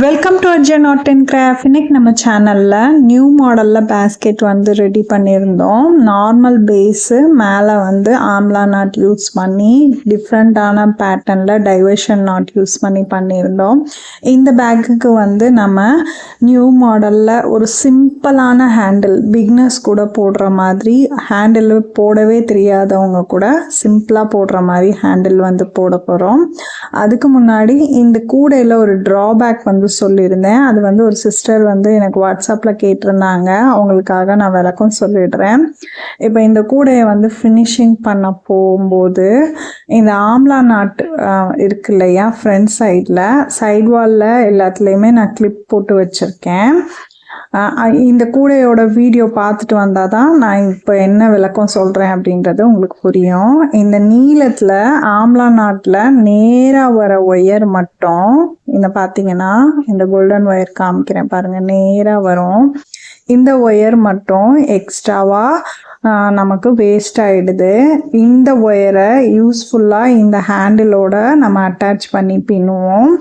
Welcome to Arjan art and craft இன்னைக்கு நம்ம சேனலில் நியூ மாடலில் பேஸ்கெட் வந்து ரெடி பண்ணியிருந்தோம். நார்மல் பேஸு மேலே வந்து ஆம்லா நாட் யூஸ் பண்ணி டிஃப்ரெண்ட்டான பேட்டர்னில் டைவர்ஷன் நாட் யூஸ் பண்ணி பண்ணியிருந்தோம். இந்த பேக்குக்கு வந்து நம்ம நியூ மாடலில் ஒரு சிம்பிளான ஹேண்டில் பிக்னஸ் கூட போடுற மாதிரி ஹேண்டில் போடவே தெரியாதவங்க கூட சிம்பிளாக போடுற மாதிரி ஹேண்டில் வந்து போட போகிறோம் அதுக்கு முன்னாடி இந்த கூடையில் ஒரு ட்ராபேக் வந்து சொல்லியிருந்தேன். அது வந்து ஒரு சிஸ்டர் வந்து எனக்கு வாட்ஸ்அப்பில் கேட்டிருந்தாங்க. அவங்களுக்காக நான் விளக்கம் சொல்லிடுறேன். இப்போ இந்த கூடையை வந்து ஃபினிஷிங் பண்ண போகும்போது இந்த ஆம்லா நாட்டு இருக்கு இல்லையா ஃப்ரண்ட் சைடில் சைட் வாலில் எல்லாத்துலேயுமே நான் கிளிப் போட்டு வச்சுருக்கேன். இந்த கூடையோட வீடியோ பார்த்துட்டு வந்தால் தான் நான் இப்போ என்ன விளக்கம் சொல்கிறேன் அப்படின்றது உங்களுக்கு புரியும். இந்த நீளத்தில் ஆம்லா நாட்டில் நேராக வர ஒயர் மட்டும் இந்த பார்த்தீங்கன்னா இந்த கோல்டன் ஒயர் காமிக்கிறேன் பாருங்கள் நேராக வரும். இந்த ஒயர் மட்டும் எக்ஸ்ட்ராவாக நமக்கு வேஸ்ட் ஆகிடுது இந்த ஒயரை யூஸ்ஃபுல்லாக இந்த ஹேண்டிலோட நம்ம அட்டாச் பண்ணி பின்னுவோம்.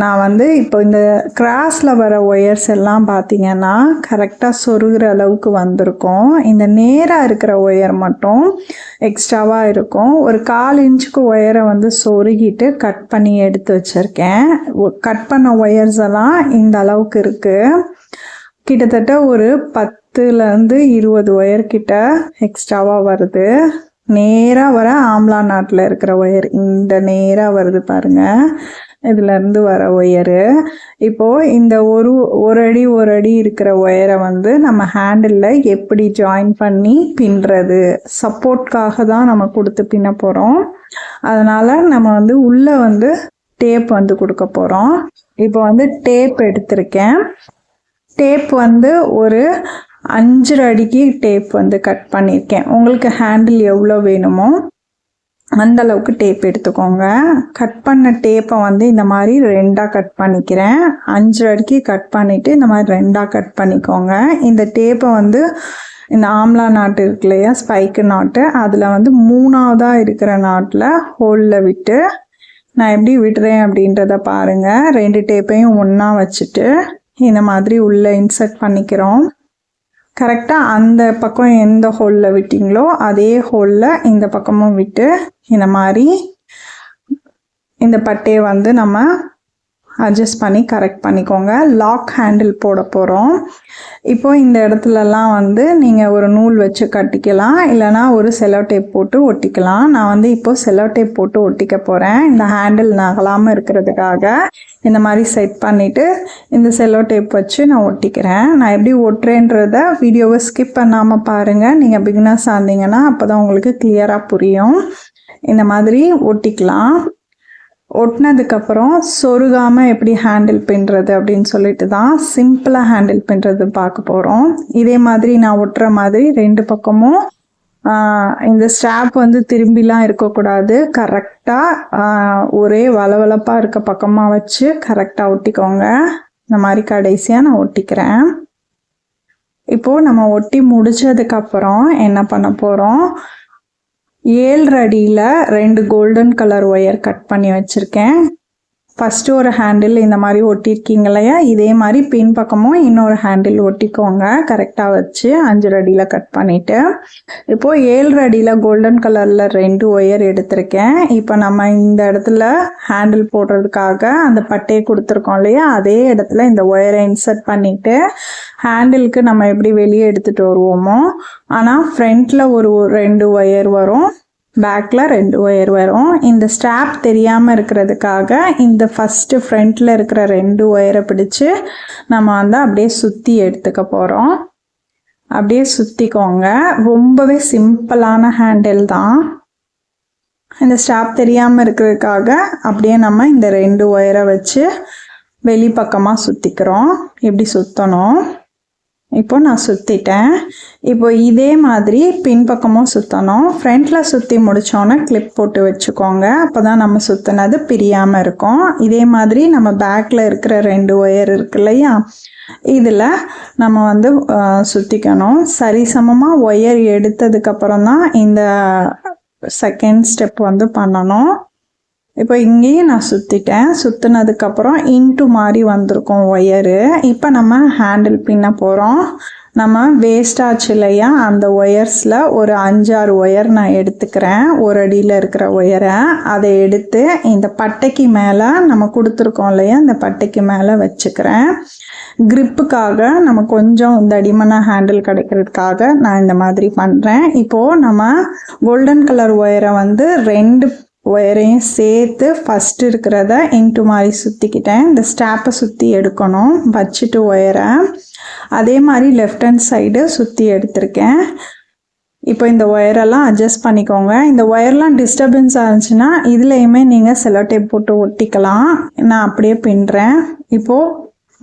நான் வந்து இப்போ இந்த கிராஸில் வர ஒயர்ஸ் எல்லாம் பார்த்தீங்கன்னா கரெக்டாக சொருகிற அளவுக்கு வந்திருக்கும். இந்த நேராக இருக்கிற ஒயர் மட்டும் எக்ஸ்ட்ராவாக இருக்கும். ஒரு கால் இன்ச்சுக்கு ஒயரை வந்து சொருகிட்டு கட் பண்ணி எடுத்து வச்சுருக்கேன். கட் பண்ண ஒயர்ஸ் எல்லாம் இந்த அளவுக்கு இருக்குது கிட்டத்தட்ட ஒரு பத்துலேருந்து இருபது ஒயர் கிட்ட எக்ஸ்ட்ராவாக வருது. நேராக வர ஆம்லா நாட்டில் இருக்கிற ஒயர் இந்த நேராக வருது பாருங்கள் இதுலேருந்து வர ஒயரு. இப்போது இந்த ஒரு ஒரு அடி ஒரு அடி இருக்கிற ஒயரை வந்து நம்ம ஹேண்டிலில் எப்படி ஜாயின் பண்ணி பின்னுறது சப்போர்ட்காக தான் நம்ம கொடுத்து பின்ன போகிறோம் அதனால் நம்ம வந்து உள்ளே வந்து டேப் வந்து கொடுக்க போகிறோம் இப்போ வந்து டேப் எடுத்திருக்கேன். டேப் வந்து ஒரு அஞ்சரை அடிக்கு டேப் வந்து கட் பண்ணியிருக்கேன். உங்களுக்கு ஹேண்டில் எவ்வளோ வேணுமோ அந்த அளவுக்கு டேப் எடுத்துக்கோங்க. கட் பண்ண டேப்பை வந்து இந்த மாதிரி ரெண்டாக கட் பண்ணிக்கிறேன். அஞ்சு அடிக்கு கட் பண்ணிவிட்டு இந்த மாதிரி ரெண்டாக கட் பண்ணிக்கோங்க. இந்த டேப்பை வந்து இந்த ஆம்லா நாட்டு இருக்கு இல்லையா? ஸ்பைக்கு நாட்டு. அதில் வந்து மூணாவதாக இருக்கிற நாட்டில் ஹோலில் விட்டு நான் எப்படி விடுறேன் அப்படின்றத பாருங்கள் ரெண்டு டேப்பையும் ஒன்றா வச்சுட்டு இந்த மாதிரி உள்ளே இன்சர்ட் பண்ணிக்கிறோம். கரெக்டாக அந்த பக்கம் எந்த ஹோலில் விட்டிங்களோ அதே ஹோலில் இந்த பக்கமும் விட்டு இந்த மாதிரி இந்த பட்டையை வந்து நம்ம அட்ஜஸ்ட் பண்ணி கரெக்ட் பண்ணிக்கோங்க. லாக் ஹேண்டில் போட போகிறோம் இப்போது இந்த இடத்துலலாம் வந்து நீங்கள் ஒரு நூல் வச்சு கட்டிக்கலாம். இல்லைனா ஒரு செலோ டேப் போட்டு ஒட்டிக்கலாம். நான் வந்து இப்போது செலோ டேப் போட்டு ஒட்டிக்க போகிறேன் இந்த ஹேண்டில் நகலாமல் இருக்கிறதுக்காக இந்த மாதிரி செட் பண்ணிவிட்டு இந்த செலோ டேப் வச்சு நான் ஒட்டிக்கிறேன். நான் எப்படி ஒட்டுறேன்றத வீடியோவை ஸ்கிப் பண்ணாமல் பாருங்கள் நீங்கள் பிகினர்ஸ் ஆனீங்கன்னா அப்போ தான் உங்களுக்கு கிளியராக புரியும். இந்த மாதிரி ஒட்டிக்கலாம். ஒட்டினதுக்கப்புறம் சொருகாமல் எப்படி ஹேண்டில் பின்னுறது அப்படின்னு சொல்லிட்டு தான் சிம்பிளாக ஹேண்டில் பின்னுறது பார்க்க போகிறோம் இதே மாதிரி நான் ஒட்டுற மாதிரி ரெண்டு பக்கமும் இந்த ஸ்டாப் வந்து திரும்பிலாம் இருக்கக்கூடாது. கரெக்டாக ஒரே வளவளப்பாக இருக்க பக்கமாக வச்சு கரெக்டாக ஒட்டிக்கோங்க. இந்த மாதிரி கடைசியாக நான் ஒட்டிக்கிறேன். இப்போது நம்ம ஒட்டி முடிச்சதுக்கப்புறம் என்ன பண்ண போகிறோம் ஏழு அடியில் ரெண்டு கோல்டன் கலர் ஒயர் கட் பண்ணி வச்சுருக்கேன். ஃபஸ்ட்டு ஒரு ஹேண்டில் இந்த மாதிரி ஒட்டியிருக்கீங்க இல்லையா? இதே மாதிரி பின் பக்கமும் இன்னொரு ஹேண்டில் ஒட்டிக்கோங்க. கரெக்டாக வச்சு அஞ்சு அடியில் கட் பண்ணிவிட்டு இப்போது ஏழு அடியில் கோல்டன் கலரில் ரெண்டு ஒயர் எடுத்திருக்கேன். இப்போ நம்ம இந்த இடத்துல ஹேண்டில் போடுறதுக்காக அந்த பட்டையை கொடுத்துருக்கோம் இல்லையா? அதே இடத்துல இந்த ஒயரை இன்சர்ட் பண்ணிவிட்டு ஹேண்டிலுக்கு நம்ம எப்படி வெளியே எடுத்துகிட்டு வருவோமோ? ஆனால் ஃப்ரண்ட்டில் ஒரு ரெண்டு ஒயர் வரும். பேக்கில் ரெண்டு ஒயர் வரும். இந்த ஸ்ட்ராப் தெரியாமல் இருக்கிறதுக்காக இந்த ஃபஸ்ட்டு ஃப்ரண்ட்டில் இருக்கிற ரெண்டு ஒயரை பிடிச்சு நம்ம வந்து அப்படியே சுற்றி எடுத்துக்க போகிறோம் அப்படியே சுற்றிக்கோங்க ரொம்பவே சிம்பிளான ஹேண்டில் தான். இந்த ஸ்டாப் தெரியாமல் இருக்கிறதுக்காக அப்படியே நம்ம இந்த ரெண்டு ஒயரை வச்சு வெளிப்பக்கமாக சுற்றிக்கிறோம் எப்படி சுற்றணும் இப்போ நான் சுற்றிட்டேன் இப்போ இதே மாதிரி பின்பக்கமும் சுற்றணும் ஃப்ரண்ட்டில் சுற்றி முடித்தோன்னே கிளிப் போட்டு வச்சுக்கோங்க. அப்போ தான் நம்ம சுற்றினது பிரியாமல் இருக்கும். இதே மாதிரி நம்ம பேக்கில் இருக்கிற ரெண்டு ஒயர் இருக்கு இல்லையா? இதில் நம்ம வந்து சுற்றிக்கணும் சரிசமமாக ஒயர் எடுத்ததுக்கப்புறம் தான் இந்த செகண்ட் ஸ்டெப் வந்து பண்ணணும். இப்போ இங்கேயும் நான் சுற்றிட்டேன் சுற்றினதுக்கப்புறம் இன்ட்டு மாதிரி வந்திருக்கும் ஒயரு. இப்போ நம்ம ஹேண்டில் பின்ன போகிறோம் நம்ம வேஸ்ட் ஆச்சு இல்லையா? அந்த ஒயர்ஸில் ஒரு அஞ்சாறு ஒயர் நான் எடுத்துக்கிறேன். ஒரு அடியில் இருக்கிற ஒயரை அதை எடுத்து இந்த பட்டைக்கு மேலே நம்ம கொடுத்துருக்கோம் இல்லையா? இந்த பட்டைக்கு மேலே வச்சுக்கிறேன். க்ரிப்புக்காக நம்ம கொஞ்சம் இந்த அடிமனை ஹேண்டில் கிடைக்கிறதுக்காக நான் இந்த மாதிரி பண்ணுறேன் இப்போது நம்ம கோல்டன் கலர் ஒயரை வந்து ரெண்டு ஒயரையும் சேர்த்து ஃபஸ்ட்டு இருக்கிறத இன்ட்டு மாதிரி சுற்றிக்கிட்டேன் இந்த ஸ்டாப்பை சுற்றி எடுக்கணும். வச்சுட்டு ஒயரை. அதே மாதிரி லெஃப்ட் ஹேண்ட் சைடு சுற்றி எடுத்திருக்கேன். இப்போ இந்த ஒயரெல்லாம் அட்ஜஸ்ட் பண்ணிக்கோங்க. இந்த ஒயர்லாம் டிஸ்டர்பன்ஸாக இருந்துச்சுன்னா இதுலேயுமே நீங்கள் செலோ டேப் போட்டு ஒட்டிக்கலாம். நான் அப்படியே பின்னுறேன். இப்போது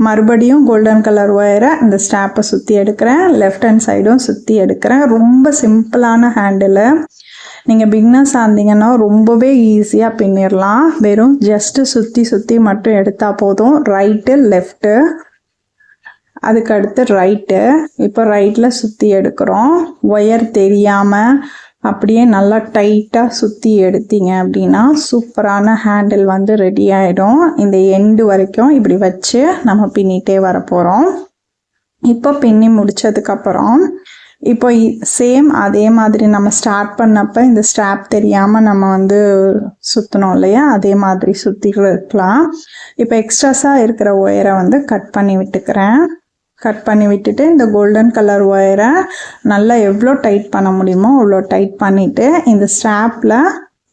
மறுபடியும் கோல்டன் கலர் ஒயரை இந்த ஸ்டாப்பை சுற்றி எடுக்கிறேன். லெஃப்ட் ஹேண்ட் சைடும் சுற்றி எடுக்கிறேன். ரொம்ப சிம்பிளான ஹேண்டிலு நீங்கள் பிக்னஸ் இருந்தீங்கன்னா ரொம்பவே ஈஸியாக பின்னிடலாம் வெறும் ஜஸ்ட்டு சுற்றி சுற்றி மட்டும் எடுத்தால் போதும். ரைட்டு லெஃப்ட்டு அதுக்கு அடுத்து ரைட்டு இப்போ ரைட்டில் சுற்றி எடுக்கிறோம். ஒயர் தெரியாமல் அப்படியே நல்லா டைட்டாக சுற்றி எடுத்தீங்க அப்படின்னா சூப்பரான ஹேண்டில் வந்து ரெடி ஆகிடும் இந்த எண்டு வரைக்கும் இப்படி வச்சு நம்ம பின்னிட்டே வரப்போகிறோம் இப்போ பின்னி முடித்ததுக்கப்புறம் இப்போ சேம் அதே மாதிரி நம்ம ஸ்டார்ட் பண்ணப்போ இந்த ஸ்ட்ராப் தெரியாமல் நம்ம வந்து சுற்றணும் இல்லையா? அதே மாதிரி சுற்றி இருக்கலாம். இப்போ எக்ஸ்ட்ராஸாக இருக்கிற ஒயரை வந்து கட் பண்ணி விட்டுக்கிறேன். கட் பண்ணி விட்டுட்டு இந்த கோல்டன் கலர் ஒயரை நல்லா எவ்வளோ டைட் பண்ண முடியுமோ அவ்வளோ டைட் பண்ணிவிட்டு இந்த ஸ்ட்ராப்பில்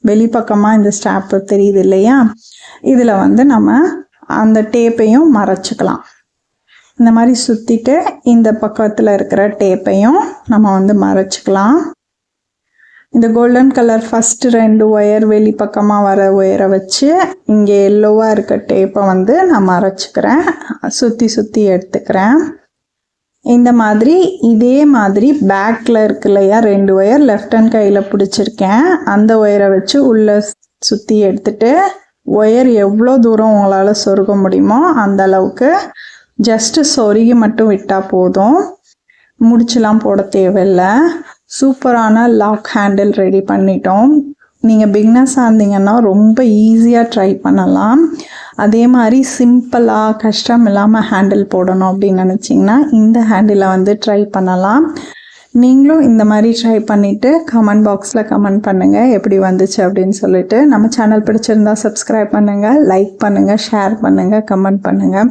வெளிப்பக்கமாக இந்த ஸ்ட்ராப்பு தெரியுது இல்லையா? இதில் வந்து நம்ம அந்த டேப்பையும் மறைச்சிக்கலாம். இந்த மாதிரி சுற்றிட்டு இந்த பக்கத்தில் இருக்கிற டேப்பையும் நம்ம வந்து மறைச்சிக்கலாம். இந்த கோல்டன் கலர் ஃபஸ்ட்டு ரெண்டு ஒயர் வெளி பக்கமாக வர ஒயரை வச்சு இங்கே எல்லோவாக இருக்க டேப்பை வந்து நான் மறைச்சிக்கிறேன். சுற்றி சுற்றி எடுத்துக்கிறேன். இந்த மாதிரி இதே மாதிரி பேக்கில் இருக்கு இல்லையா ரெண்டு ஒயர் லெஃப்ட் ஹேண்ட் கையில் பிடிச்சிருக்கேன். அந்த ஒயரை வச்சு உள்ளே சுற்றி எடுத்துட்டு ஒயர் எவ்வளோ தூரம் உங்களால் சொருக முடியுமோ அந்த அளவுக்கு ஜஸ்ட்டு சொருகி மட்டும் விட்டால் போதும். முடிச்செலாம் போட தேவையில்லை. சூப்பரான லாக் ஹேண்டில் ரெடி பண்ணிட்டோம். நீங்கள் பிக்னஸாக இருந்தீங்கன்னா ரொம்ப ஈஸியாக ட்ரை பண்ணலாம். அதே மாதிரி சிம்பிளாக கஷ்டம் இல்லாமல் ஹேண்டில் போடணும் அப்படின்னு நினச்சிங்கன்னா இந்த ஹேண்டிலை வந்து ட்ரை பண்ணலாம். நீங்களும் இந்த மாதிரி ட்ரை பண்ணிவிட்டு கமெண்ட் பாக்ஸில் கமெண்ட் பண்ணுங்கள் எப்படி வந்துச்சு அப்படின்னு சொல்லிட்டு. நம்ம சேனல் பிடிச்சிருந்தா சப்ஸ்கிரைப் பண்ணுங்கள் லைக் பண்ணுங்கள் ஷேர் பண்ணுங்கள் கமெண்ட் பண்ணுங்கள்